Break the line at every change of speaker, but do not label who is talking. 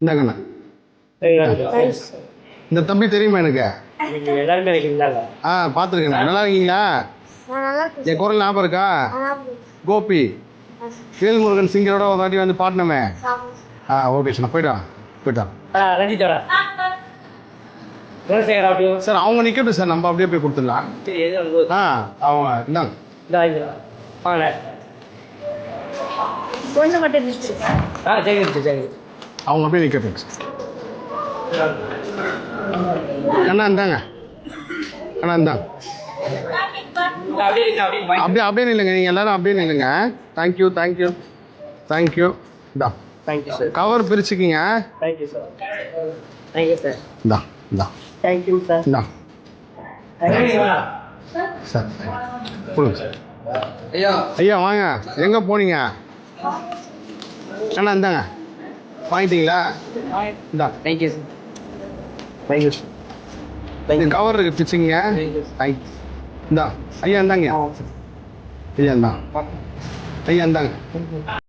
இந்தாங்கண்ணா இந்த தம்பி தெரியுமா எனக்கு? ஆ பார்த்துருக்கேண்ணா நல்லா இருக்கீங்களா என் குரல் ஞாபகம் இருக்கா? கோபி. வேல்முருகன் சிங்கரோட ஒரு வாட்டி வந்து பாடினமே. ஆ ஓகே சார் போயிட்டான் போயிட்டான் சார் அவங்க நிற்கட்டும் சார். நம்ம அப்படியே போய் கொடுத்துடலாம்.
சரி எது வந்து
ஆ அவங்க இந்தாங்க.
கொஞ்சம் மட்டும்
ஆ சரி சரி.
அவங்க அப்படியே சார் அண்ணா இந்தாங்க. அண்ணா இந்தாங்க அப்படியே அப்படியே நில்லுங்க. நீங்கள் எல்லாரும் அப்படியே நில்லுங்க. Thank you thank you thank you இந்தா.
Thank you sir
cover பிரிச்சுக்கிங்க.
Thank you sir thank you sir
இந்தா இந்தா.
தேங்க்யூ சார்
இந்தா.
தேங்க்யூ
சார் கொடுங்க சார்
ஐயா.
ஐயா வாங்க. எங்கே போனீங்க? அண்ணா இந்தாங்க. வாங்கிட்டீங்களா இந்தா.
Thank you sir
thank you இந்த கவர் இருக்கு பிச்சுங்க
தேங்க்யூ
தேங்க்யூ இந்தா. ஐயா இந்தாங்க. ஐயா இந்தா. ஐயா இந்தாங்க.